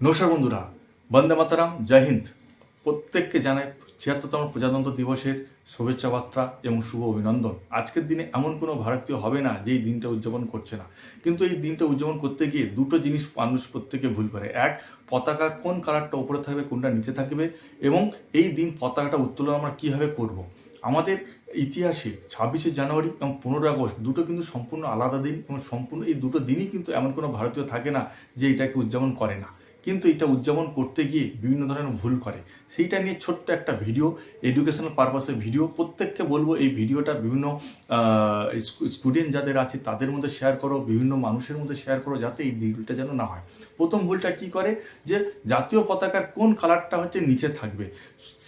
নমস্কার বন্ধুরা, বন্দে মাতারাম, জয় হিন্দ। প্রত্যেককে জানাই ছিয়াত্তরতম প্রজাতন্ত্র দিবসের শুভেচ্ছা বার্তা এবং শুভ অভিনন্দন। আজকের দিনে এমন কোনো ভারতীয় হবে না যে এই দিনটা উদযাপন করছে না। কিন্তু এই দিনটা উদযাপন করতে গিয়ে দুটো জিনিস মানুষ প্রত্যেকে ভুল করে। এক, পতাকার কোন কালারটা উপরে থাকবে, কোনটা নিচে থাকবে এবং এই দিন পতাকাটা উত্তোলন আমরা কীভাবে করব। আমাদের ইতিহাসে ছাব্বিশে জানুয়ারি এবং পনেরো আগস্ট দুটো কিন্তু সম্পূর্ণ আলাদা দিন এবং সম্পূর্ণ এই দুটো দিনই কিন্তু এমন কোনো ভারতীয় থাকে না যে এটাকে উদযাপন করে না। কিন্তু এটা উদযাপন করতে গিয়ে বিভিন্ন ধরনের ভুল করে। সেইটা নিয়ে ছোট্ট একটা ভিডিও এডুকেশনাল পারপাসের ভিডিও। প্রত্যেককে বলব এই ভিডিওটা বিভিন্ন স্টুডেন্ট যাদের আছে তাদের মধ্যে শেয়ার করো, বিভিন্ন মানুষের মধ্যে শেয়ার করো যাতে এই ভুলটা যেন না হয়। প্রথম ভুলটা কি করে? যে জাতীয় পতাকার কোন কালারটা হচ্ছে নিচে থাকবে।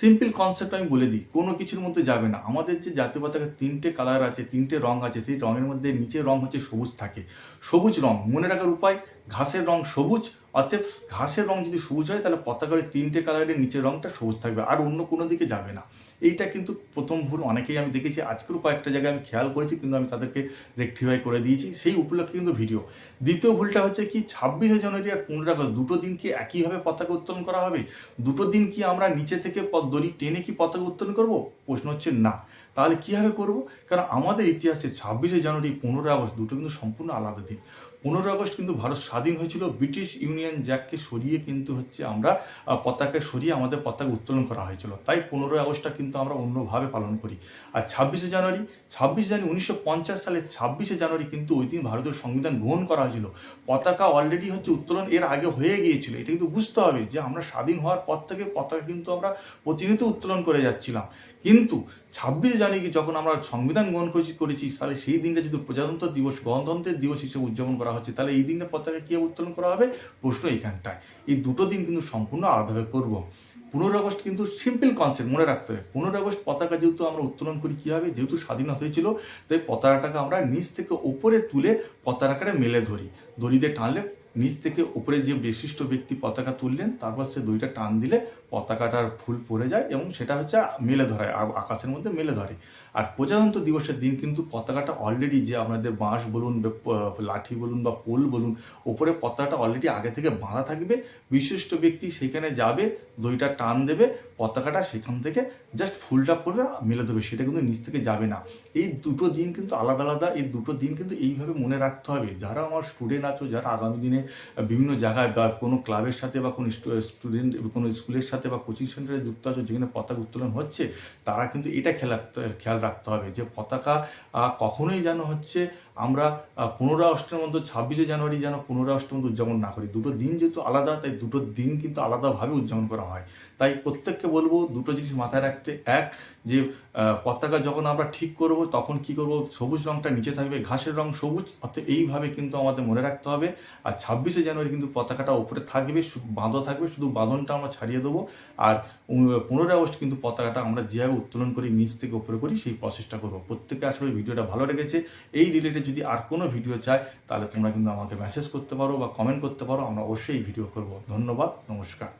সিম্পল কনসেপ্ট আমি বলে দিই, কোনো কিছুর মধ্যে যাবে না। আমাদের যে জাতীয় পতাকার তিনটে কালার আছে, তিনটে রং আছে, সেই রঙের মধ্যে নিচে রং হচ্ছে সবুজ থাকে। সবুজ রং, মনে রাখার উপায়? ঘাসের রং সবুজ অর্থাৎ ঘাসের রং যদি সবুজ হয়, তাহলে পতাকার তিনটে কালারের নিচের রংটা সবুজ থাকবে, আর অন্য কোনো দিকে যাবে না। এইটা কিন্তু প্রথম ভুল, অনেকেই আমি দেখেছি আজকেও কয়েকটা জায়গায় আমি খেয়াল করেছি, কিন্তু আমি তাদেরকে রেকটিফাই করে দিয়েছি, সেই উপলক্ষে কিন্তু ভিডিও দ্বিতীয় ভুলটা হচ্ছে কি, ছাব্বিশে জানুয়ারি আর পনেরো আগস্ট, দুটো দিন কি একইভাবে পতাকা উত্তোলন করা হবে? দুটো দিন কি আমরা নিচে থেকে দড়ি টেনে কি পতাকা উত্তোলন করব? প্রশ্ন হচ্ছে না। তাহলে কীভাবে করব? কারণ আমাদের ইতিহাসে ছাব্বিশে জানুয়ারি পনেরো আগস্ট দুটো কিন্তু সম্পূর্ণ আলাদা দিন। পনেরো আগস্ট কিন্তু ভারত স্বাধীন হয়েছিল, ব্রিটিশ ইউনিয়ন জ্যাককে সরিয়ে কিন্তু হচ্ছে আমরা পতাকা সরিয়ে আমাদের পতাকা উত্তোলন করা হয়েছিল। তাই পনেরোই আগস্টটা কিন্তু আমরা অন্যভাবে পালন করি। আর ছাব্বিশে জানুয়ারি ছাব্বিশে জানুয়ারি উনিশশো পঞ্চাশ সালে ছাব্বিশে জানুয়ারি কিন্তু ওই দিন ভারতীয় সংবিধান গ্রহণ করা হয়েছিল। পতাকা অলরেডি হচ্ছে উত্তোলন এর আগে হয়ে গিয়েছিল। এটা কিন্তু বুঝতে হবে যে আমরা স্বাধীন হওয়ার পর থেকে পতাকা কিন্তু আমরা প্রতিনিয়ত উত্তোলন করে যাচ্ছিলাম। কিন্তু ছাব্বিশে জানুয়ারি যখন আমরা সংবিধান গ্রহণ করেছি করেছি, তাহলে সেই দিনটা যদি প্রজাতন্ত্র দিবস, গণতন্ত্রের দিবস হিসেবে উদযাপন করা হচ্ছে, তাহলে এই দিনটা পতাকা কী উত্তোলন করা হবে? প্রশ্ন এখানটায়। এই দুটো দিন কিন্তু সম্পূর্ণ আলাদাভাবে করব। পনেরো আগস্ট কিন্তু সিম্পল কনসেপ্ট মনে রাখতে হবে। পনেরো আগস্ট পতাকা যেহেতু আমরা উত্তোলন করি কী হবে যেহেতু স্বাধীনতা হয়েছিল, তাই পতাকাটাকে আমরা নিচ থেকে ওপরে তুলে পতাকাটা মেলে ধরি। দড়িতে টানলে নিচ থেকে উপরে যে বিশিষ্ট ব্যক্তি পতাকা তুললেন, তারপর সে দুইটা টান দিলে পতাকাটার ফুল পড়ে যায় এবং সেটা হচ্ছে মেলে ধরে আকাশের মধ্যে মেলে ধরে। আর প্রজাতন্ত্র দিবসের দিন কিন্তু পতাকাটা অলরেডি যে আপনাদের বাঁশ বলুন লাঠি বলুন বা পোল বলুন ওপরে পতাকাটা অলরেডি আগে থেকে বাঁধা থাকবে। বিশিষ্ট ব্যক্তি সেখানে যাবে, দইটা টান দেবে, পতাকাটা সেখান থেকে জাস্ট ফুলটা পড়বে মেলে দেবে সেটা কিন্তু নিচ থেকে যাবে না। এই দুটো দিন কিন্তু আলাদা আলাদা, এই দুটো দিন কিন্তু এইভাবে মনে রাখতে হবে। যারা আমার স্টুডেন্ট আছো, যারা আগামী দিনে বিভিন্ন জায়গায় বা কোনো ক্লাবের সাথে বা কোনো স্টুডেন্ট, কোনো স্কুলের সাথে বা কোচিং সেন্টারে যুক্ত আছো যেখানে পতাকা উত্তোলন হচ্ছে, তারা কিন্তু এটা রাখতে, খেয়াল রাখতে হবে যে পতাকা কখনোই যেন হচ্ছে আমরা পনেরো আগস্টের মধ্যে ছাব্বিশে জানুয়ারি যেন পনেরো আগস্টের মধ্যে উদযাপন না করি। দুটো দিন যেহেতু আলাদা, তাই দুটো দিন কিন্তু আলাদাভাবে উদযাপন করা হয়। তাই প্রত্যেককে বলব দুটো জিনিস মাথায় রাখতে। এক, যে পতাকা যখন আমরা ঠিক করব, তখন কি করব? সবুজ রংটা নিচে থাকবে, ঘাসের রং সবুজ অর্থাৎ এইভাবে কিন্তু আমাদের মনে রাখতে হবে। আর ছাব্বিশে জানুয়ারি কিন্তু পতাকাটা ওপরে থাকবে বাঁধো থাকবে, শুধু বাঁধনটা আমরা ছাড়িয়ে দেবো। আর পনেরোই আগস্ট কিন্তু পতাকাটা আমরা যেভাবে উত্তোলন করি, নিচ থেকে উপরে করি, সেই প্রসেসটা করব। প্রত্যেকে আসলে ভিডিওটা ভালো লেগেছে। এই রিলেটেড যদি আর কোনো ভিডিও চায়, তাহলে তোমরা কিন্তু আমাকে মেসেজ করতে পারো বা কমেন্ট করতে পারো। আমরা অবশ্যই ভিডিও করব। ধন্যবাদ, নমস্কার।